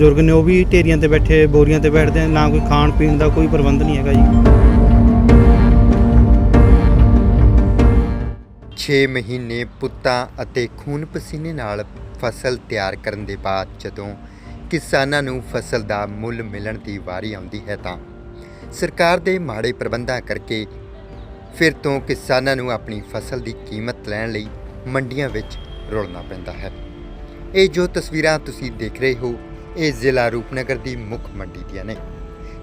ਬਜ਼ੁਰਗ ਨੇ, ਉਹ ਵੀ ਢੇਰੀਆਂ ਤੇ ਬੈਠੇ, ਬੋਰੀਆਂ ਤੇ ਬੈਠਦੇ ਨਾ ਕੋਈ ਖਾਣ ਪੀਣ ਦਾ ਕੋਈ ਪ੍ਰਬੰਧ ਨਹੀਂ ਹੈਗਾ ਜੀ। 6 ਮਹੀਨੇ ਪੁੱਤਾਂ ਅਤੇ ਖੂਨ ਪਸੀਨੇ ਨਾਲ ਫਸਲ ਤਿਆਰ ਕਰਨ ਦੇ ਬਾਅਦ ਜਦੋਂ ਕਿਸਾਨਾਂ ਨੂੰ ਫਸਲ ਦਾ ਮੁੱਲ ਮਿਲਣ ਦੀ ਵਾਰੀ ਆਉਂਦੀ ਹੈ ਤਾਂ ਸਰਕਾਰ ਦੇ ਮਾੜੇ ਪ੍ਰਬੰਧਾਂ ਕਰਕੇ ਫਿਰ ਤੋਂ ਕਿਸਾਨਾਂ ਨੂੰ ਆਪਣੀ ਫਸਲ ਦੀ ਕੀਮਤ ਲੈਣ ਲਈ ਮੰਡੀਆਂ ਵਿੱਚ ਰੁਲਣਾ ਪੈਂਦਾ ਹੈ। ਇਹ ਜੋ ਤਸਵੀਰਾਂ ਤੁਸੀਂ ਦੇਖ ਰਹੇ ਹੋ ਇਹ ਜ਼ਿਲ੍ਹਾ ਰੂਪਨਗਰ ਦੀ ਮੁੱਖ ਮੰਡੀ ਦੀਆਂ ਨੇ,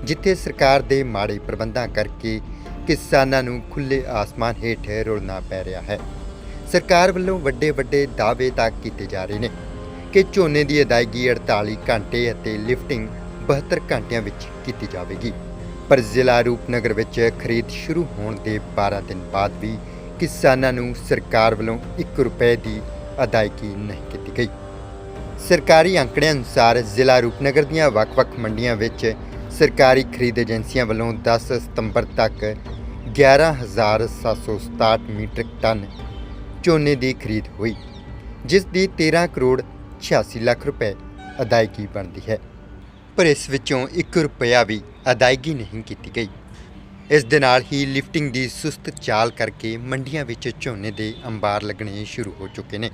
ਜਿੱਥੇ ਸਰਕਾਰ ਦੇ ਮਾੜੇ ਪ੍ਰਬੰਧਾਂ ਕਰਕੇ ਕਿਸਾਨਾਂ ਨੂੰ ਖੁੱਲੇ ਆਸਮਾਨ ਹੇਠ ਰੁਲਣਾ ਪੈ ਰਿਹਾ ਹੈ। ਸਰਕਾਰ ਵੱਲੋਂ ਵੱਡੇ ਵੱਡੇ ਦਾਅਵੇ ਤਾਂ ਕੀਤੇ ਜਾ ਰਹੇ ਨੇ ਕਿ ਝੋਨੇ ਦੀ ਅਦਾਇਗੀ 48 ਘੰਟੇ ਅਤੇ ਲਿਫਟਿੰਗ 72 ਘੰਟਿਆਂ ਵਿੱਚ ਕੀਤੀ ਜਾਵੇਗੀ। ਪਰ ਜ਼ਿਲ੍ਹਾ ਰੂਪਨਗਰ ਵਿੱਚ ਖਰੀਦ ਸ਼ੁਰੂ ਹੋਣ ਦੇ 12 ਦਿਨ ਬਾਅਦ ਵੀ ਕਿਸਾਨਾਂ ਨੂੰ ਸਰਕਾਰ ਵੱਲੋਂ 1 ਰੁਪਏ ਦੀ ਅਦਾਇਗੀ ਨਹੀਂ ਕੀਤੀ ਗਈ। ਸਰਕਾਰੀ ਅੰਕੜਿਆਂ ਅਨੁਸਾਰ ਜ਼ਿਲ੍ਹਾ ਰੂਪਨਗਰ ਦੀਆਂ ਵੱਖ-ਵੱਖ ਮੰਡੀਆਂ ਵਿੱਚ ਸਰਕਾਰੀ ਖਰੀਦ ਏਜੰਸੀਆਂ ਵੱਲੋਂ 10 ਸਤੰਬਰ ਤੱਕ 11767 ਮੀਟ੍ਰਿਕ ਟਨ ਝੋਨੇ ਦੀ ਖਰੀਦ ਹੋਈ, ਜਿਸ ਦੀ 13 ਕਰੋੜ 86 ਲੱਖ ਰੁਪਏ ਅਦਾਇਗੀ ਬਣਦੀ ਹੈ। ਪਰ ਇਸ ਵਿੱਚੋਂ 1 ਰੁਪਿਆ ਵੀ ਅਦਾਇਗੀ ਨਹੀਂ ਕੀਤੀ ਗਈ। ਇਸ ਦੇ ਨਾਲ ਹੀ ਲਿਫਟਿੰਗ ਦੀ ਸੁਸਤ ਚਾਲ ਕਰਕੇ ਮੰਡੀਆਂ ਵਿੱਚ ਝੋਨੇ ਦੇ ਅੰਬਾਰ ਲੱਗਣੇ ਸ਼ੁਰੂ ਹੋ ਚੁੱਕੇ ਨੇ।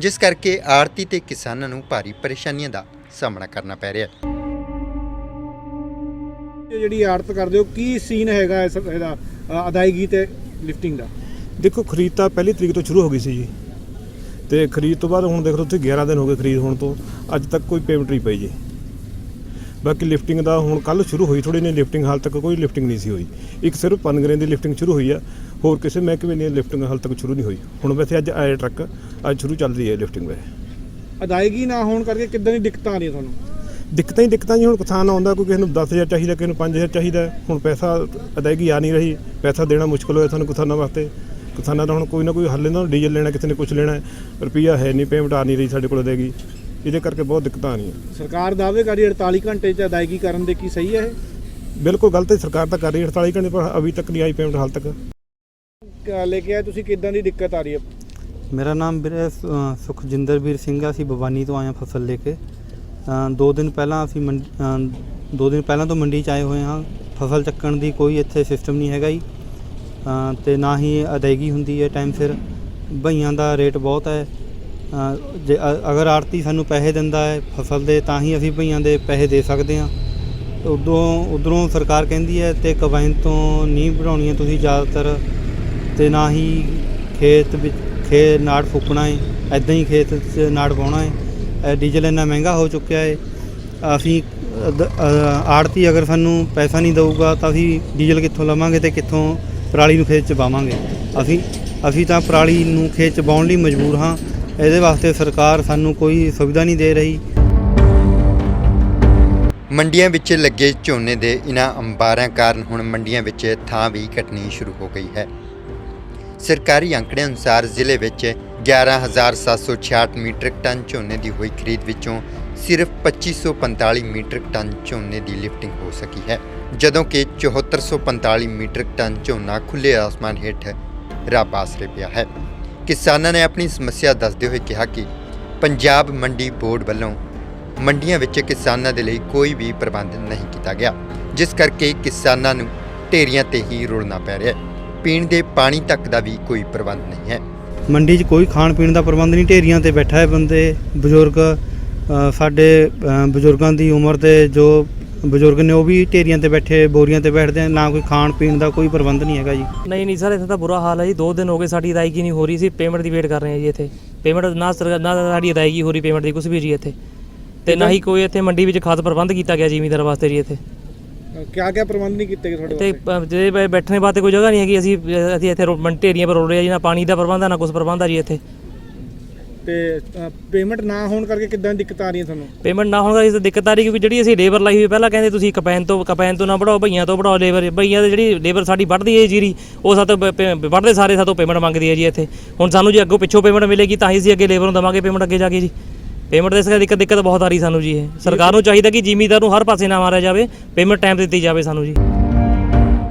ਜਿਸ ਕਰਕੇ ਆੜਤੀ ਤੇ ਕਿਸਾਨਾਂ ਨੂੰ ਭਾਰੀ ਪਰੇਸ਼ਾਨੀਆਂ ਦਾ ਸਾਹਮਣਾ ਕਰਨਾ ਪੈ ਰਿਹਾ ਹੈ। ਇਹ ਜਿਹੜੀ ਆੜਤ ਕਰਦੇ ਹੋ ਕੀ ਸੀਨ ਹੈਗਾ ਇਸ ਇਹਦਾ ਅ, ਅਦਾਇਗੀ ਤੇ ਲਿਫਟਿੰਗ ਦਾ? ਦੇਖੋ ਖਰੀਦ ਤਾਂ ਪਹਿਲੀ ਤਰੀਕ ਤੋਂ ਸ਼ੁਰੂ ਹੋ ਗਈ ਸੀ ਜੀ। ਤੇ ਖਰੀਦ ਤੋਂ ਬਾਅਦ ਹੁਣ ਦੇਖ ਲਓ ਤੁਸੀਂ 11 ਦਿਨ ਹੋ ਗਏ ਖਰੀਦ ਹੋਣ ਤੋਂ। ਅੱਜ ਤੱਕ ਕੋਈ ਪੇਮੈਂਟ ਨਹੀਂ ਪਈ ਜੀ। ਬਾਕੀ ਲਿਫਟਿੰਗ ਦਾ ਹੁਣ ਕੱਲ ਸ਼ੁਰੂ ਹੋਈ ਥੋੜੀ ਨੇ ਲਿਫਟਿੰਗ ਹਾਲ ਤੱਕ ਕੋਈ ਲਿਫਟਿੰਗ ਨਹੀਂ ਸੀ ਹੋਈ। ਇੱਕ ਸਿਰਫ ਪਨਗਰੇ ਦੀ ਲਿਫਟਿੰਗ ਸ਼ੁਰੂ ਹੋਈ ਆ। ਹੋਰ ਕਿਸੇ ਮਹਿਕਮੇ ਦੀ ਲਿਫਟਿੰਗ ਹਾਲ ਤੱਕ ਸ਼ੁਰੂ ਨਹੀਂ ਹੋਈ। ਹੁਣ ਵੈਸੇ ਅੱਜ ਆਇਆ ਟਰੱਕ ਅੱਜ ਸ਼ੁਰੂ ਚੱਲ ਰਹੀ ਹੈ ਲਿਫਟਿੰਗ ਵੈਸੇ ਅਦਾਇਗੀ ਨਾ ਹੋਣ ਕਰਕੇ ਕਿੱਦਾਂ ਦੀ ਦਿੱਕਤਾਂ ਆ ਰਹੀਆਂ ਤੁਹਾਨੂੰ? ਦਿੱਕਤਾਂ ਹੀ ਦਿੱਕਤਾਂ ਜੀ ਹੁਣ ਕਿਸਾਨ ਆਉਂਦਾ ਕੋਈ ਕਿਸੇ ਨੂੰ 10000 ਚਾਹੀਦਾ ਕਿਸੇ ਨੂੰ 5000 ਚਾਹੀਦਾ ਹੁਣ ਪੈਸਾ ਅਦਾਇਗੀ ਆ ਨਹੀਂ ਰਹੀ ਪੈਸਾ ਦੇਣਾ ਮੁਸ਼ਕਲ ਹੋਇਆ ਸਾਨੂੰ ਕਿਸਾਨਾਂ ਵਾਸਤੇ। ਕਿਸਾਨਾਂ ਦਾ ਹੁਣ ਕੋਈ ਨਾ ਕੋਈ ਹੱਲ ਇਹਨਾਂ ਨੂੰ ਡੀਜ਼ਲ ਲੈਣਾ ਕਿਸੇ ਨੇ ਕੁਝ ਲੈਣਾ ਰੁਪਈਆ ਹੈ ਨਹੀਂ ਪੇਮੈਂਟ ਆ ਨਹੀਂ ਰਹੀ ਸਾਡੇ ਕੋਲ ਅਦਾਇਗੀ। ਇਹਦੇ ਕਰਕੇ ਬਹੁਤ ਦਿੱਕਤਾਂ ਆ ਰਹੀਆਂ। ਸਰਕਾਰ ਦਾਅਵੇ ਕਰ ਰਹੀ ਹੈ 48 ਘੰਟੇ ਚ ਅਦਾਇਗੀ ਕਰਨ ਦੇ ਕੀ ਸਹੀ ਹੈ ਇਹ? ਬਿਲਕੁਲ ਗਲਤ ਹੈ ਸਰਕਾਰ ਤਾਂ ਕਰ ਰਹੀ ਹੈ 48 ਘੰਟੇ ਪਰ ਅਭੀ ਤੱਕ ਨਹੀਂ ਆਈ ਪੇਮੈਂਟ ਹਾਲ ਤੱਕ। ਲੈ ਕੇ ਆਏ ਤੁਸੀਂ ਕਿੱਦਾਂ ਦੀ ਦਿੱਕਤ ਆ ਰਹੀ ਹੈ? ਮੇਰਾ ਨਾਮ ਵੀਰੇ ਅ, ਸੁਖਜਿੰਦਰ ਵੀਰ ਸਿੰਘ ਆ ਅਸੀਂ ਬਵਾਨੀ ਤੋਂ ਆਏ ਹਾਂ ਫਸਲ ਲੈ ਕੇ। ਦੋ ਦਿਨ ਪਹਿਲਾਂ ਅਸੀਂ ਮੰਡ- ਦੋ ਦਿਨ ਪਹਿਲਾਂ ਤੋਂ ਮੰਡੀ 'ਚ ਆਏ ਹੋਏ ਹਾਂ। ਫਸਲ ਚੱਕਣ ਦੀ ਕੋਈ ਇੱਥੇ ਸਿਸਟਮ ਨਹੀਂ ਹੈਗਾ ਜੀ। ਅ, ਤੇ ਨਾ ਹੀ ਅਦਾਇਗੀ ਹੁੰਦੀ ਹੈ ਟਾਈਮ ਸਿਰ। ਭਈਆਂ ਦਾ ਰੇਟ ਬਹੁਤ ਹੈ। ਜੇ ਅਗਰ ਆੜਤੀ ਸਾਨੂੰ ਪੈਸੇ ਦਿੰਦਾ ਹੈ ਫਸਲ ਦੇ ਤਾਂ ਹੀ ਅਸੀਂ ਭਈਆਂ ਦੇ ਪੈਸੇ ਦੇ ਸਕਦੇ ਹਾਂ। ਉਦੋਂ ਉਧਰੋਂ ਸਰਕਾਰ ਕਹਿੰਦੀ ਹੈ ਤੇ ਕਬਾਇਨ ਤੋਂ ਨਹੀਂ ਬਣਾਉਣੀ ਹੈ ਤੁਸੀਂ ਜ਼ਿਆਦਾਤਰ। ਤੇ ਨਾ ਹੀ ਖੇਤ ਵਿੱਚ ਖੇ ਨਾੜ ਫੂਕਣਾ ਹੈ ਐਦਾਂ ਹੀ ਖੇਤ 'ਚ ਨਾੜ ਪਾਉਣਾ ਹੈ ਡੀਜ਼ਲ ਇੰਨਾ ਮਹਿੰਗਾ ਹੋ ਚੁੱਕਿਆ ਹੈ ਅਸੀਂ ਆੜਤੀ ਅਗਰ ਸਾਨੂੰ ਪੈਸਾ ਨਹੀਂ ਦਊਗਾ ਤਾਂ ਅਸੀਂ ਡੀਜ਼ਲ ਕਿੱਥੋਂ ਲਵਾਂਗੇ ਤੇ ਕਿੱਥੋਂ ਪਰਾਲੀ ਨੂੰ ਖੇਤ 'ਚ ਪਾਵਾਂਗੇ ਅਸੀਂ ਅਸੀਂ ਤਾਂ ਪਰਾਲੀ ਨੂੰ ਖੇਤ 'ਚ ਪਾਉਣ ਲਈ ਮਜਬੂਰ ਹਾਂ, ਇਹਦੇ ਵਾਸਤੇ ਸਰਕਾਰ ਸਾਨੂੰ ਕੋਈ ਸੁਵਿਧਾ ਨਹੀਂ ਦੇ ਰਹੀ। ਮੰਡੀਆਂ ਵਿੱਚ ਲੱਗੇ ਝੋਨੇ ਦੇ ਇਨ੍ਹਾਂ ਅੰਬਾਰਾਂ ਕਾਰਨ ਹੁਣ ਮੰਡੀਆਂ ਵਿੱਚ ਥਾਂ ਵੀ ਘਟਣੀ ਸ਼ੁਰੂ ਹੋ ਗਈ ਹੈ। ਸਰਕਾਰੀ ਅੰਕੜਿਆਂ ਅਨੁਸਾਰ ਜ਼ਿਲ੍ਹੇ ਵਿੱਚ 11766 ਮੀਟ੍ਰਿਕ ਟਨ ਝੋਨੇ ਦੀ ਹੋਈ ਖਰੀਦ ਵਿੱਚੋਂ ਸਿਰਫ 2545 ਮੀਟ੍ਰਿਕ ਟਨ ਝੋਨੇ ਦੀ ਲਿਫਟਿੰਗ ਹੋ ਸਕੀ ਹੈ, ਜਦੋਂ ਕਿ 7445 ਮੀਟ੍ਰਿਕ ਟਨ ਝੋਨਾ ਖੁੱਲੇ ਆਸਮਾਨ ਹੇਠ ਰੱਬ ਆਸਰੇ ਪਿਆ ਹੈ। ਕਿਸਾਨਾਂ ਨੇ ਆਪਣੀ ਸਮੱਸਿਆ ਦੱਸਦੇ ਹੋਏ ਕਿਹਾ ਕਿ ਪੰਜਾਬ ਮੰਡੀ ਬੋਰਡ ਵੱਲੋਂ ਮੰਡੀਆਂ ਵਿੱਚ ਕਿਸਾਨਾਂ ਦੇ ਲਈ ਕੋਈ ਵੀ ਪ੍ਰਬੰਧ ਨਹੀਂ ਕੀਤਾ ਗਿਆ, ਜਿਸ ਕਰਕੇ ਕਿਸਾਨਾਂ ਨੂੰ ਢੇਰੀਆਂ ਤੇ ਹੀ ਰੁਲਣਾ ਪੈ ਰਿਹਾ ਹੈ। ਪੀਣ ਦੇ ਪਾਣੀ ਤੱਕ ਦਾ ਵੀ ਕੋਈ ਪ੍ਰਬੰਧ ਨਹੀਂ ਹੈ। ਮੰਡੀ 'ਚ ਕੋਈ ਖਾਣ ਪੀਣ ਦਾ ਪ੍ਰਬੰਧ ਨਹੀਂ ਢੇਰੀਆਂ ਤੇ ਬੈਠਾ ਹੈ ਬੰਦੇ ਬਜ਼ੁਰਗ ਸਾਡੇ ਬਜ਼ੁਰਗਾਂ ਦੀ ਉਮਰ ਦੇ ਜੋ ਬਜ਼ੁਰਗ ਨੇ ਉਹ ਵੀ ਢੇਰੀਆਂ ਤੇ ਬੈਠੇ ਬੋਰੀਆਂ ਤੇ ਬੈਠਦੇ ਆ ਨਾ ਕੋਈ ਖਾਣ ਪੀਣ ਦਾ ਕੋਈ ਪ੍ਰਬੰਧ ਨਹੀਂ ਹੈਗਾ ਜੀ। ਨਹੀਂ ਨਹੀਂ ਸਰ ਇੱਥੇ ਤਾਂ ਬੁਰਾ ਹਾਲ ਹੈ ਜੀ। ਦੋ ਦਿਨ ਹੋ ਗਏ ਸਾਡੀ ਅਦਾਇਗੀ ਨਹੀਂ ਹੋ ਰਹੀ ਸੀ ਪੇਮੈਂਟ ਦੀ ਵੇਟ ਕਰ ਰਹੇ ਹਾਂ ਜੀ ਇੱਥੇ। ਪੇਮੈਂਟ ਨਾ ਸਰਕਾਰ ਨਾ ਤਾਂ ਸਾਡੀ ਅਦਾਇਗੀ ਹੋ ਰਹੀ ਪੇਮੈਂਟ ਦੀ ਕੁਝ ਵੀ ਜੀ ਇੱਥੇ। ਤੇ ਨਾ ਹੀ ਕੋਈ ਇੱਥੇ ਮੰਡੀ ਵਿੱਚ ਖਾਸ ਪ੍ਰਬੰਧ ਕੀਤਾ ਗਿਆ ਜ਼ਿਮੀਂਦਾਰ ਵਾਸਤੇ ਜੀ ਇੱਥੇ। ਕਿਆ ਕਿਆ ਪ੍ਰਬੰਧ ਨਹੀਂ ਕੀਤੇ ਗਏ ਤੁਹਾਡੇ ਤੇ ਪ- ਜੇ ਬੈ- ਬੈਠਣੇ ਵਾਸਤੇ ਕੋਈ ਜਗ੍ਹਾ ਨਹੀਂ ਹੈਗੀ ਅਸੀਂ ਅਸੀਂ ਇੱਥੇ ਰੋ- ਢੇਰੀਆਂ ਪਰ ਰਹੇ ਆ ਜੀ ਨਾ ਪਾਣੀ ਦਾ ਪ੍ਰਬੰਧ ਨਾ ਕੁਝ ਪ੍ਰਬੰਧ ਆ ਜੀ ਇੱਥੇ। ਤੇ ਪੇਮੈਂਟ ਨਾ ਹੋਣ ਕਰਕੇ ਕਿੱਦਾਂ ਦੀ ਦਿੱਕਤ ਆ ਰਹੀ ਹੈ ਤੁਹਾਨੂੰ? ਪੇਮੈਂਟ ਨਾ ਹੋਣ ਕਰਕੇ ਤਾਂ ਦਿੱਕਤ ਆ ਰਹੀ ਕਿਉਂਕਿ ਜਿਹੜੀ ਅਸੀਂ ਲੇਬਰ ਲਾਈ ਹੋਈ ਪਹਿਲਾਂ ਕਹਿੰਦੇ ਤੁਸੀਂ ਕਪੈਨ ਤੋਂ ਕਪੈਨ ਤੋਂ ਨਾ ਵਧਾਓ ਭਈਆਂ ਤੋਂ ਵਧਾਓ ਲੇਬਰ ਭਈਆਂ ਦੀ ਜਿਹੜੀ ਲੇਬਰ ਸਾਡੀ ਵੱਢਦੀ ਹੈ ਜੀਰੀ ਉਹ ਪ- ਵੱਢਦੇ ਸਾਰੇ ਸਾਤੋਂ ਪੇਮੈਂਟ ਮੰਗਦੀ ਹੈ ਜੀ ਇੱਥੇ। ਹੁਣ ਸਾਨੂੰ ਜੇ ਅੱਗੋਂ ਪਿੱਛੋਂ ਪੇਮੈਂਟ ਮਿਲੇਗੀ ਤਾਂ ਹੀ ਅਸੀਂ ਅੱਗੇ ਲੇਬਰ ਨੂੰ ਦਵਾਂਗੇ ਪੇਮੈਂਟ ਅੱਗੇ ਜਾ ਕੇ ਜੀ। ਪੇਮੈਂਟ ਦੇ ਇਸ ਦਿੱਕਤ ਦਿੱਕਤ ਬਹੁਤ ਆ ਰਹੀ ਸਾਨੂੰ ਜੀ ਇਹ। ਸਰਕਾਰ ਨੂੰ ਚਾਹੀਦਾ ਕਿ ਜ਼ਿਮੀਦਾਰ ਨੂੰ ਹਰ ਪਾਸੇ ਨਾ ਮਾਰਿਆ ਜਾਵੇ ਪੇਮੈਂਟ ਟਾਈਮ ਤੇ ਦਿੱਤੀ ਜਾਵੇ ਸਾਨੂੰ ਜੀ।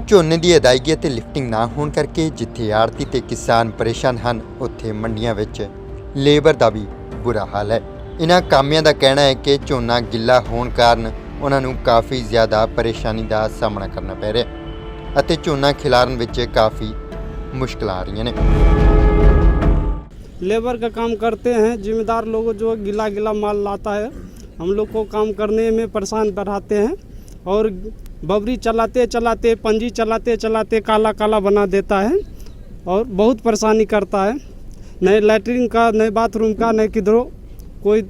ਝੋਨੇ ਦੀ ਅਦਾਇਗੀ ਅਤੇ ਲਿਫਟਿੰਗ ਨਾ ਹੋਣ ਕਰਕੇ ਜਿੱਥੇ ਆੜਤੀ ਤੇ ਕਿਸਾਨ ਪਰੇਸ਼ਾਨ ਹਨ, ਉੱਥੇ ਮੰਡੀਆਂ ਵਿੱਚ ਲੇਬਰ ਦਾ ਵੀ ਬੁਰਾ ਹਾਲ ਹੈ। ਇਹਨਾਂ ਕਾਮਿਆਂ ਦਾ ਕਹਿਣਾ ਹੈ ਕਿ ਝੋਨਾ ਗਿੱਲਾ ਹੋਣ ਕਾਰਨ ਉਹਨਾਂ ਨੂੰ ਕਾਫੀ ਜ਼ਿਆਦਾ ਪਰੇਸ਼ਾਨੀ ਦਾ ਸਾਹਮਣਾ ਕਰਨਾ ਪੈ ਰਿਹਾ ਅਤੇ ਝੋਨਾ ਖਿਲਾਰਨ ਵਿੱਚ ਕਾਫੀ ਮੁਸ਼ਕਲਾਂ ਆ ਰਹੀਆਂ ਨੇ। लेबर का काम करते हैं, जिम्मेदार लोग जो गिला गिला माल लाता है, हम लोग को काम करने में परेशान बढ़ाते हैं और बबरी चलाते चलाते, पंजी चलाते चलाते काला काला बना देता है और बहुत परेशानी करता है। नए लैट्रिन का, नए बाथरूम का, नए किधरों, कोई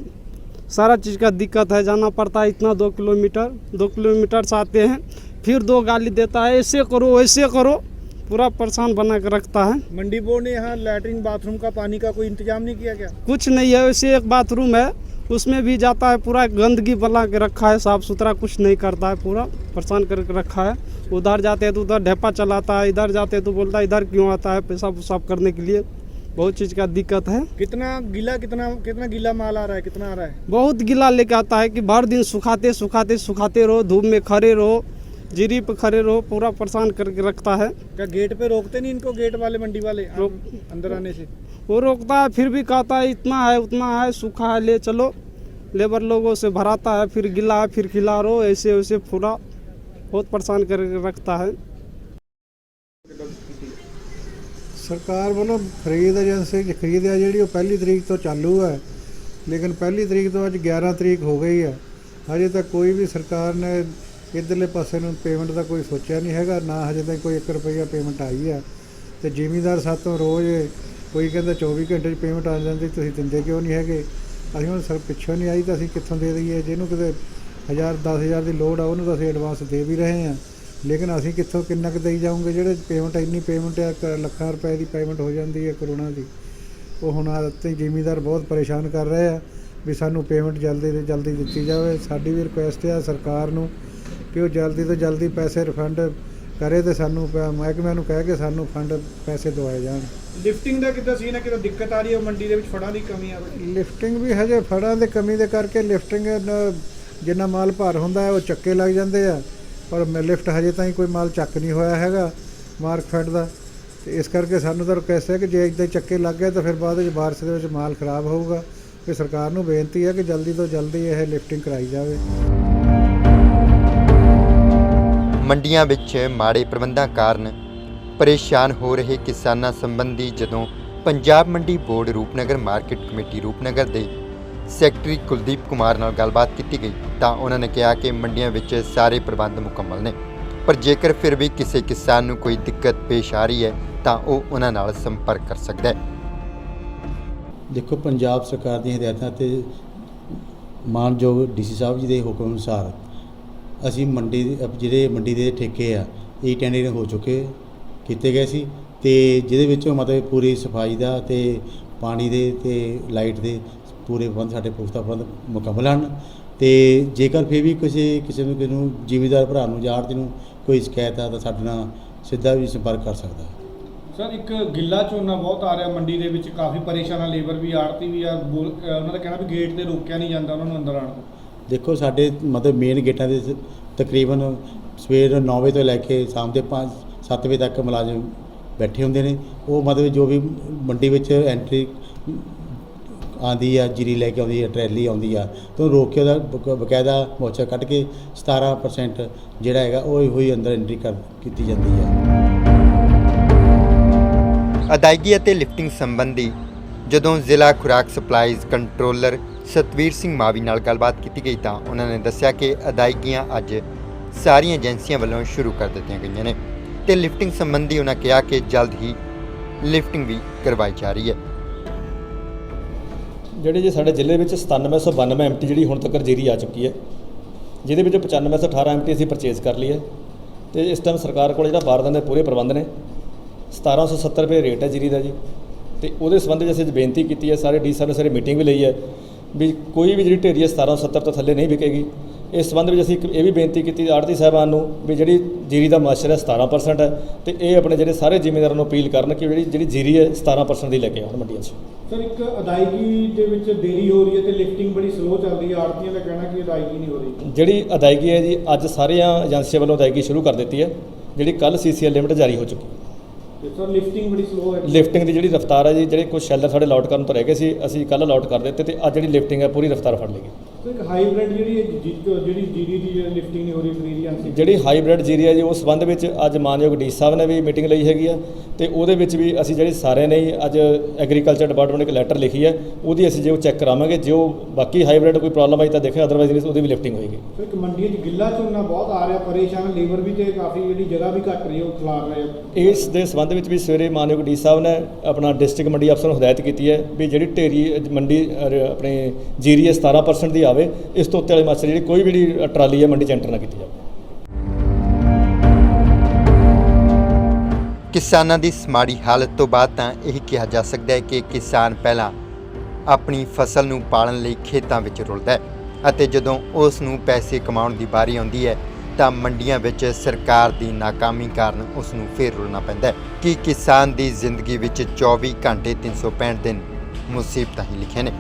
सारा चीज़ का दिक्कत है, जाना पड़ता है इतना दो किलोमीटर दो किलोमीटर से आते हैं, फिर दो गाली देता है, ऐसे करो वैसे करो पूरा परेशान बना के रखता है। मंडी बोर्ड ने यहाँ लैट्रिन बाथरूम का पानी का कोई इंतज़ाम नहीं किया क्या? कुछ नहीं है वैसे एक बाथरूम है उसमें भी जाता है पूरा गंदगी बना के रखा है साफ़ सुथरा कुछ नहीं करता है पूरा परेशान करके रखा है। उधर जाते हैं तो उधर ढेपा चलाता है इधर जाते हैं तो बोलता है इधर क्यों आता है पेशाब साफ़ करने के लिए। बहुत चीज़ का दिक्कत है। कितना गीला कितना कितना गीला माल आ रहा है कितना आ रहा है? बहुत गिला लेके आता है कि भर दिन सुखाते सुखाते सुखाते रहो धूप में खड़े रहो जीरी पे खड़े रहो पूरा परेशान करके रखता है क्या गेट पे रोकते नहीं इनको गेट वाले मंडी वाले रोक- अंदर आने से वो रोकता है फिर भी कहता है इतना है उतना है सूखा है ले चलो लेबर लोगों से भराता है फिर गिला है फिर खिला रहो ऐसे वैसे पूरा बहुत परेशान करके रखता है ਸਰਕਾਰ ਵੱਲੋਂ ਖਰੀਦ ਏਜੰਸੀ ਦੀ ਖਰੀਦ ਹੈ ਜਿਹੜੀ ਉਹ ਪਹਿਲੀ ਤਰੀਕ ਤੋਂ ਚਾਲੂ ਹੈ ਲੇਕਿਨ ਪਹਿਲੀ ਤਰੀਕ ਤੋਂ ਅੱਜ 11 ਤਰੀਕ ਹੋ ਗਈ ਹੈ ਹਜੇ ਤੱਕ ਕੋਈ ਵੀ ਸਰਕਾਰ ਨੇ ਇਧਰਲੇ ਪਾਸੇ ਨੂੰ ਪੇਮੈਂਟ ਦਾ ਕੋਈ ਸੋਚਿਆ ਨਹੀਂ ਹੈਗਾ, ਨਾ ਹਜੇ ਤੱਕ ਕੋਈ 1 ਰੁਪਈਆ ਪੇਮੈਂਟ ਆਈ ਹੈ ਤੇ ਜ਼ਿਮੀਂਦਾਰ ਸਾਤੋਂ ਰੋਜ਼ ਕੋਈ ਕਹਿੰਦਾ 24 ਘੰਟੇ 'ਚ ਪੇਮੈਂਟ ਆ ਜਾਂਦੀ, ਤੁਸੀਂ ਦਿੰਦੇ ਕਿਉਂ ਨਹੀਂ ਹੈਗੇ? ਅਸੀਂ ਹੁਣ ਸਰ ਪਿੱਛੋਂ ਨਹੀਂ ਆਈ ਤਾਂ ਅਸੀਂ ਕਿੱਥੋਂ ਦੇ ਦਈਏ? ਜਿਹਨੂੰ ਕਿਤੇ ਹਜ਼ਾਰ 10000 ਦੀ ਲੋੜ ਆ, ਉਹਨੂੰ ਤਾਂ ਅਸੀਂ ਐਡਵਾਂਸ ਦੇ ਵੀ ਰਹੇ ਹਾਂ। ਲੇਕਿਨ ਅਸੀਂ ਕਿੱਥੋਂ ਕਿੰਨਾ ਕੁ ਦੇਈ ਜਾਵਾਂਗੇ? ਜਿਹੜੇ ਪੇਮੈਂਟ ਇੰਨੀ ਪੇਮੈਂਟ ਆ ਕ- ਲੱਖਾਂ ਰੁਪਏ ਦੀ ਪੇਮੈਂਟ ਹੋ ਜਾਂਦੀ ਹੈ ਕਰੋਨਾ ਦੀ। ਉਹ ਹੁਣ ਤੇ ਜ਼ਿਮੀਦਾਰ ਬਹੁਤ ਪਰੇਸ਼ਾਨ ਕਰ ਰਹੇ ਆ ਵੀ ਸਾਨੂੰ ਪੇਮੈਂਟ ਜਲਦੀ ਤੋਂ ਜਲਦੀ ਦਿੱਤੀ ਜਾਵੇ। ਸਾਡੀ ਵੀ ਰਿਕੁਐਸਟ ਹੈ ਸਰਕਾਰ ਨੂੰ ਕਿ ਉਹ ਜਲਦੀ ਤੋਂ ਜਲਦੀ ਪੈਸੇ ਰਿਫੰਡ ਕਰੇ ਤੇ ਸਾਨੂੰ ਪ- ਮਹਿਕਮਿਆਂ ਨੂੰ ਕਹਿ ਕੇ ਸਾਨੂੰ ਫੰਡ ਪੈਸੇ ਦਵਾਏ ਜਾਣ। ਲਿਫਟਿੰਗ ਦਾ ਕਿੱਦਾਂ ਸੀਨ ਹੈ ਕਿਤੇ ਦਿੱਕਤ ਆ ਰਹੀ ਹੈ ਮੰਡੀ ਦੇ ਵਿੱਚ ਫੜਾਂ ਦੀ ਕਮੀ ਆ ਰਹੀ ਲਿਫਟਿੰਗ ਵੀ ਹਜੇ ਫੜਾਂ ਦੇ ਕਮੀ ਦੇ ਕਰਕੇ ਲਿਫਟਿੰਗ ਨ- ਜਿੰਨਾ ਮਾਲ ਭਾਰ ਹੁੰਦਾ ਹੈ ਉਹ ਚੱਕੇ ਲੱਗ ਜਾਂਦੇ ਆ। ਪਰ ਮ- ਲਿਫਟ ਹਜੇ ਤਾਈਂ ਕੋਈ ਮਾਲ ਚੱਕ ਨਹੀਂ ਹੋਇਆ ਹੈਗਾ ਮਾਰਕ ਫੈਟ ਦਾ। ਤੇ ਇਸ ਕਰਕੇ ਸਾਨੂੰ ਤਾਂ ਰਿਕਵੈਸਟ ਹੈ ਕਿ ਜੇ ਇਦਾਂ ਚੱਕੇ ਲੱਗ ਗਏ ਤਾਂ ਫਿਰ ਬਾਅਦ ਵਿੱਚ ਬਾਰਿਸ਼ ਦੇ ਵਿੱਚ ਮਾਲ ਖਰਾਬ ਹੋਊਗਾ। ਤੇ ਸਰਕਾਰ ਨੂੰ ਬੇਨਤੀ ਹੈ ਕਿ ਜਲਦੀ ਤੋਂ ਜਲਦੀ ਇਹ ਲਿਫਟਿੰਗ ਕਰਾਈ ਜਾਵੇ। ਮੰਡੀਆਂ ਵਿੱਚ ਮਾੜੇ ਪ੍ਰਬੰਧਾਂ ਕਾਰਨ ਪਰੇਸ਼ਾਨ ਹੋ ਰਹੇ ਕਿਸਾਨਾਂ ਸੰਬੰਧੀ ਜਦੋਂ Punjab Mandi board Rupnagar market committee Rupnagar ਦੇ ਸੈਕਟਰੀ ਕੁਲਦੀਪ ਕੁਮਾਰ ਨਾਲ ਗੱਲਬਾਤ ਕੀਤੀ ਗਈ ਤਾਂ ਉਹਨਾਂ ਨੇ ਕਿਹਾ ਕਿ ਮੰਡੀਆਂ ਵਿੱਚ ਸਾਰੇ ਪ੍ਰਬੰਧ ਮੁਕੰਮਲ ਨੇ। ਪਰ ਜੇਕਰ ਫਿਰ ਵੀ ਕਿਸੇ ਕਿਸਾਨ ਨੂੰ ਕੋਈ ਦਿੱਕਤ ਪੇਸ਼ ਆ ਰਹੀ ਹੈ ਤਾਂ ਉਹ ਉਹਨਾਂ ਨਾਲ ਸੰਪਰਕ ਕਰ ਸਕਦਾ ਹੈ। ਦੇਖੋ, ਪੰਜਾਬ ਸਰਕਾਰ ਦੀਆਂ ਹਦਾਇਤਾਂ ਤੇ ਮਾਨਯੋਗ ਡੀਸੀ ਸਾਹਿਬ ਜੀ ਦੇ ਹੁਕਮ ਅਨੁਸਾਰ ਅਸੀਂ ਮੰਡੀ ਦੇ- ਅਹ ਜਿਹੜੇ ਮੰਡੀ ਦੇ ਠੇਕੇ ਆ, ਇਹ ਟੈਂਡਰਿੰਗ ਹੋ ਚੁੱਕੇ, ਕੀਤੇ ਗਏ ਸੀ ਤੇ ਜਿਹਦੇ ਵਿੱਚੋਂ ਮਤਲਬ ਪੂਰੀ ਸਫ਼ਾਈ ਦਾ ਤੇ ਪਾਣੀ ਦੇ ਤੇ ਲਾਈਟ ਦੇ ਪੂਰੇ ਪ੍ਰਬੰਧ, ਸਾਡੇ ਪੁਖਤਾ ਪ੍ਰਬੰਧ ਮੁਕੰਮਲ ਹਨ ਤੇ ਜੇਕਰ ਫਿਰ ਵੀ ਕਿਸੇ ਕਿਸੇ ਨੂੰ ਕਿਸੇ ਨੂੰ ਜ਼ਿਮੀਦਾਰ ਭਰਾ ਨੂੰ ਜਾਂ ਆੜ੍ਹਤੀ ਨੂੰ ਕੋਈ ਸ਼ਿਕਾਇਤ ਆ ਤਾਂ ਸਾਡੇ ਨਾਲ ਸਿੱਧਾ ਵੀ ਸੰਪਰਕ ਕਰ ਸਕਦਾ। ਹੈ ਸਰ, ਇੱਕ ਗਿੱਲਾ ਝੋਨਾ ਬਹੁਤ ਆ ਰਿਹਾ ਮੰਡੀ ਦੇ ਵਿੱਚ, ਕਾਫੀ ਪਰੇਸ਼ਾਨ ਆ, ਲੇਬਰ ਵੀ ਆੜਤੀ ਵੀ ਆ, ਬੋਲ- ਅਹ ਉਹਨਾਂ ਦਾ ਕਹਿਣਾ ਵੀ ਗੇਟ ਤੇ ਰੋਕਿਆ ਨਹੀਂ ਜਾਂਦਾ, ਉਹਨਾਂ ਨੂੰ ਅੰਦਰ ਆਉਣ ਤੋਂ। ਦੇਖੋ ਸਾਡੇ ਮਤਲਬ ਮੇਨ ਗੇਟਾਂ ਦੇ ਤਕਰੀਬਨ ਸਵੇਰ 9 ਵਜੇ ਤੋਂ ਲੈ ਕੇ ਸ਼ਾਮ ਦੇ 5 7 ਵਜੇ ਤੱਕ ਮੁਲਾਜ਼ਮ ਬੈਠੇ ਹੁੰਦੇ ਨੇ। ਉਹ ਮਤਲਬ ਜੋ ਵੀ ਮੰਡੀ ਵਿੱਚ ਐਂਟਰੀ ਆਂਦੀ ਆ, ਜੀਰੀ ਲੈ ਕੇ ਆਉਂਦੀ ਆ, ਟਰੈਲੀ ਆਉਂਦੀ ਆ, ਤਾਂ ਉਹਨੂੰ ਰੋਕ ਕੇ ਉਹਦਾ ਬਕ- ਬਕਾਇਦਾ ਮੋਚਾ ਕੱਢ ਕੇ 17% ਜਿਹੜਾ ਹੈਗਾ ਉਹ ਹੋਈ ਅੰਦਰ ਐਂਟਰੀ ਕਰ ਕੀਤੀ ਜਾਂਦੀ ਆ। ਅਦਾਇਗੀ ਅਤੇ ਲਿਫਟਿੰਗ ਸੰਬੰਧੀ ਜਦੋਂ ਜ਼ਿਲ੍ਹਾ ਖੁਰਾਕ ਸਪਲਾਈਜ਼ ਕੰਟਰੋਲਰ ਸਤਵੀਰ ਸਿੰਘ ਮਾਵੀ ਨਾਲ ਗੱਲਬਾਤ ਕੀਤੀ ਗਈ ਤਾਂ ਉਹਨਾਂ ਨੇ ਦੱਸਿਆ ਕਿ ਅਦਾਇਗੀਆਂ ਅੱਜ ਸਾਰੀਆਂ ਏਜੰਸੀਆਂ ਵੱਲੋਂ ਸ਼ੁਰੂ ਕਰ ਦਿੱਤੀਆਂ ਗਈਆਂ ਨੇ ਤੇ ਲਿਫਟਿੰਗ ਸੰਬੰਧੀ ਉਹਨਾਂ ਕਿਹਾ ਕਿ ਜਲਦ ਹੀ ਲਿਫਟਿੰਗ ਵੀ ਕਰਵਾਈ ਜਾ ਰਹੀ ਹੈ। ਜਿਹੜੇ ਜੀ ਸਾਡੇ ਜ਼ਿਲ੍ਹੇ ਵਿੱਚ 9792 ਐਮਟੀ ਜਿਹੜੀ ਹੁਣ ਤੱਕ ਜੀਰੀ ਆ ਚੁੱਕੀ ਹੈ, ਜਿਹਦੇ ਵਿੱਚ 9518 ਐਮਟੀ ਅਸੀਂ ਪਰਚੇਜ਼ ਕਰ ਲਈ ਹੈ ਤੇ ਇਸ ਟਾਈਮ ਸਰਕਾਰ ਕੋਲ ਜਿਹੜਾ ਬਾਰਦਾਨੇ ਦੇ ਪੂਰੇ ਪ੍ਰਬੰਧ ਨੇ 1770 ਰੁਪਏ ਰੇਟ ਹੈ ਜੀਰੀ ਦਾ ਜੀ ਤੇ ਉਹਦੇ ਸੰਬੰਧ ਵਿੱਚ ਅਸੀਂ ਬੇਨਤੀ ਕੀਤੀ ਹੈ, ਸਾਰੇ ਡੀ ਸਾਹਿਬ ਨੇ ਸਾਰੇ ਮੀਟਿੰਗ ਵੀ ਲਈ ਹੈ ਵੀ ਕੋਈ ਵੀ ਜਿਹੜੀ ਢੇਰੀ ਹੈ 1770 ਤੋਂ ਥੱਲੇ ਨਹੀਂ ਵਿਕੇਗੀ। ਇਸ ਸੰਬੰਧ ਵਿੱਚ ਅਸੀਂ ਇੱਕ ਇਹ ਵੀ ਬੇਨਤੀ ਕੀਤੀ ਆੜਤੀ ਸਾਹਿਬਾਨ ਨੂੰ ਵੀ ਜਿਹੜੀ ਜੀਰੀ ਦਾ ਮਾਸ਼ਰ ਹੈ 17% ਹੈ ਤੇ ਇਹ ਆਪਣੇ ਜਿਹੜੇ ਸਾਰੇ ਜ਼ਿਮੀਂਦਾਰਾਂ ਨੂੰ ਅਪੀਲ ਕਰਨ ਕਿ ਜਿਹੜੀ ਜਿਹੜੀ ਜੀਰੀ ਹੈ 17% ਦੀ ਲੈ ਕੇ ਆਉਣ ਮੰਡੀਆਂ 'ਚ। ਸਰ ਇੱਕ ਅਦਾਇਗੀ ਦੇ ਵਿੱਚ ਦੇਰੀ ਹੋ ਰਹੀ ਹੈ ਤੇ ਲਿਫਟਿੰਗ ਬੜੀ ਸਲੋ ਚੱਲ ਰਹੀ ਹੈ। ਆੜਤੀਆਂ ਦਾ ਕਹਿਣਾ ਕਿ ਅਦਾਇਗੀ ਨਹੀਂ ਹੋ ਰਹੀ। ਜਿਹੜੀ ਅਦਾਇਗੀ ਹੈ ਜੀ ਅੱਜ ਸਾਰੀਆਂ ਏਜੰਸੀਆਂ ਵੱਲੋਂ ਅਦਾਇਗੀ ਸ਼ੁਰੂ ਕਰ ਦਿੱਤੀ ਹੈ। ਜਿਹੜੀ ਕੱਲ ਸੀਸੀਐਲ ਲਿਮਟ ਜਾਰੀ ਹੋ ਚੁੱਕੀ ਹੈ। ਤੇ ਸਰ ਲਿਫਟਿੰਗ ਬੜੀ ਸਲੋ ਹੈ। ਲਿਫਟਿੰਗ ਦੀ ਜਿਹੜੀ ਰਫ਼ਤਾਰ ਹੈ ਜੀ, ਜਿਹੜੇ ਕੁਝ ਸ਼ੈਲਰ ਸਾਡੇ ਅਲਾਟ ਕਰਨ ਤੋਂ ਰਹਿ ਗਏ ਸੀ, ਅਸੀਂ ਕੱਲ ਅਲਾਟ ਕਰ ਦਿੱਤੇ ਤੇ ਅੱਜ ਜਿਹੜੀ ਲਿਫਟਿੰਗ ਹੈ, ਪੂਰੀ ਰਫ਼ਤਾਰ ਫੜ ਲਈ ਸੋ ਇੱਕ ਹਾਈਬ੍ਰਿਡ ਜਿਹੜੀ ਹੈ ਜੀ- ਜਿਹੜੀ ਜੀਡੀ ਦੀ ਲਿਫਟਿੰਗ ਨਹੀਂ ਹੋ ਰਹੀ ਫਰੀ ਏਜੰਸੀ ਜਿਹੜੀ ਹਾਈਬ੍ਰਿਡ ਜੀਰੀ ਹੈ ਜੀ ਉਸ ਸੰਬੰਧ ਵਿੱਚ ਅੱਜ ਮਾਨਯੋਗ ਡੀ ਸਾਹਿਬ ਨੇ ਵੀ ਮੀਟਿੰਗ ਲਈ ਹੈਗੀ ਆ ਤੇ ਉਹਦੇ ਵਿੱਚ ਵੀ ਅਸੀਂ ਜਿਹੜੇ ਸਾਰਿਆਂ ਨੇ ਅੱਜ ਐਗਰੀਕਲਚਰ ਡਿਪਾਰਟਮੈਂਟ ਨੂੰ ਇੱਕ ਲੈਟਰ ਲਿਖੀ ਹੈ ਉਹਦੀ ਅਸੀਂ ਜੇ ਉਹ ਚੈੱਕ ਕਰਾਵਾਂਗੇ ਜੇ ਉਹ ਬਾਕੀ ਹਾਈਬ੍ਰਿਡ ਕੋਈ ਪ੍ਰੋਬਲਮ ਆਈ ਤਾਂ ਦੇਖਿਆ ਅਦਰਵਾਈਜ਼ ਉਹਦੀ ਵੀ ਲਿਫਟਿੰਗ ਹੋਏਗੀ ਇੱਕ ਮੰਡੀਆਂ 'ਚ ਗਿੱਲਾ ਝੋਨਾ ਬਹੁਤ ਆ ਰਿਹਾ ਪਰੇਸ਼ਾਨ ਲੇਬਰ ਵੀ ਤੇ ਕਾਫੀ ਜਿਹੜੀ ਜਗ੍ਹਾ ਵੀ ਘੱਟ ਰਹੀ ਹੈ ਉਹ ਖਿਲਾਰ ਰਹੇ। ਇਸ ਦੇ ਸੰਬੰਧ ਵਿੱਚ ਵੀ ਸਵੇਰੇ ਮਾਨਯੋਗ ਡੀ ਸਾਹਿਬ ਨੇ ਆਪਣਾ ਡਿਸਟ੍ਰਿਕਟ ਮੰਡੀ ਅਫਸਰ ਨੂੰ ਹਦਾਇਤ ਕੀਤੀ ਹੈ ਵੀ ਜਿਹੜੀ ਢੇਰੀ ਮੰਡੀ ਆਪਣੇ ਜੀਰੀ ਹੈ 17% ਦੀ ਆਵੇ ਇਸ ਤੋਂ ਉੱਤੇ ਵਾਲੀ ਮਾਸਟਰ ਜਿਹੜੀ ਕੋਈ ਵੀ ਜਿਹੜੀ ਟਰਾਲੀ ਹੈ ਮੰਡੀ ਚ ਐਂਟਰ ਨਾ ਕੀਤੀ ਜਾਵੇ। ਕਿਸਾਨਾਂ ਦੀ ਇਸ ਹਾਲਤ ਤੋਂ ਬਾਅਦ ਤਾਂ ਇਹ ਕਿਹਾ ਜਾ ਸਕਦਾ ਹੈ ਕਿ ਕਿਸਾਨ ਪਹਿਲਾਂ ਆਪਣੀ ਫਸਲ ਨੂੰ ਪਾਲਣ ਲਈ ਖੇਤਾਂ ਵਿੱਚ ਰੁਲਦਾ ਹੈ ਅਤੇ ਜਦੋਂ ਉਸ ਨੂੰ ਪੈਸੇ ਕਮਾਉਣ ਦੀ ਵਾਰੀ ਆਉਂਦੀ ਹੈ, ਤਾਂ ਮੰਡੀਆਂ ਵਿੱਚ ਸਰਕਾਰ ਦੀ ਨਾਕਾਮੀ ਕਾਰਨ ਉਸ ਨੂੰ ਫੇਰ ਰੁਲਣਾ ਪੈਂਦਾ ਹੈ। ਕਿ ਕਿਸਾਨ ਦੀ ਜ਼ਿੰਦਗੀ ਵਿੱਚ 24 ਘੰਟੇ 365 ਦਿਨ ਮੁਸੀਬਤਾਂ ਹੀ ਲਿਖੇ ਨੇ?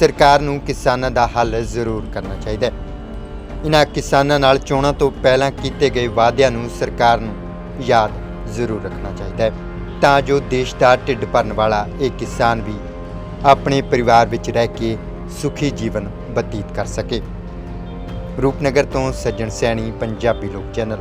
ਸਰਕਾਰ ਨੂੰ ਕਿਸਾਨਾਂ ਦਾ ਹੱਲ ਜ਼ਰੂਰ ਕਰਨਾ ਚਾਹੀਦਾ ਹੈ। ਇਨ੍ਹਾਂ ਕਿਸਾਨਾਂ ਨਾਲ ਚੋਣਾਂ ਤੋਂ ਪਹਿਲਾਂ ਕੀਤੇ ਗਏ ਵਾਅਦਿਆਂ ਨੂੰ ਸਰਕਾਰ ਨੂੰ ਯਾਦ ਜ਼ਰੂਰ ਰੱਖਣਾ ਚਾਹੀਦਾ ਹੈ। ਤਾਂ ਜੋ ਦੇਸ਼ ਦਾ ਢਿੱਡ ਭਰਨ ਵਾਲਾ ਇਹ ਕਿਸਾਨ ਵੀ ਆਪਣੇ ਪਰਿਵਾਰ ਵਿੱਚ ਰਹਿ ਕੇ ਸੁਖੀ ਜੀਵਨ ਬਤੀਤ ਕਰ ਸਕੇ। ਰੂਪਨਗਰ ਤੋਂ ਸੱਜਣ ਸੈਣੀ, ਪੰਜਾਬੀ ਲੋਕ ਚੈਨਲ।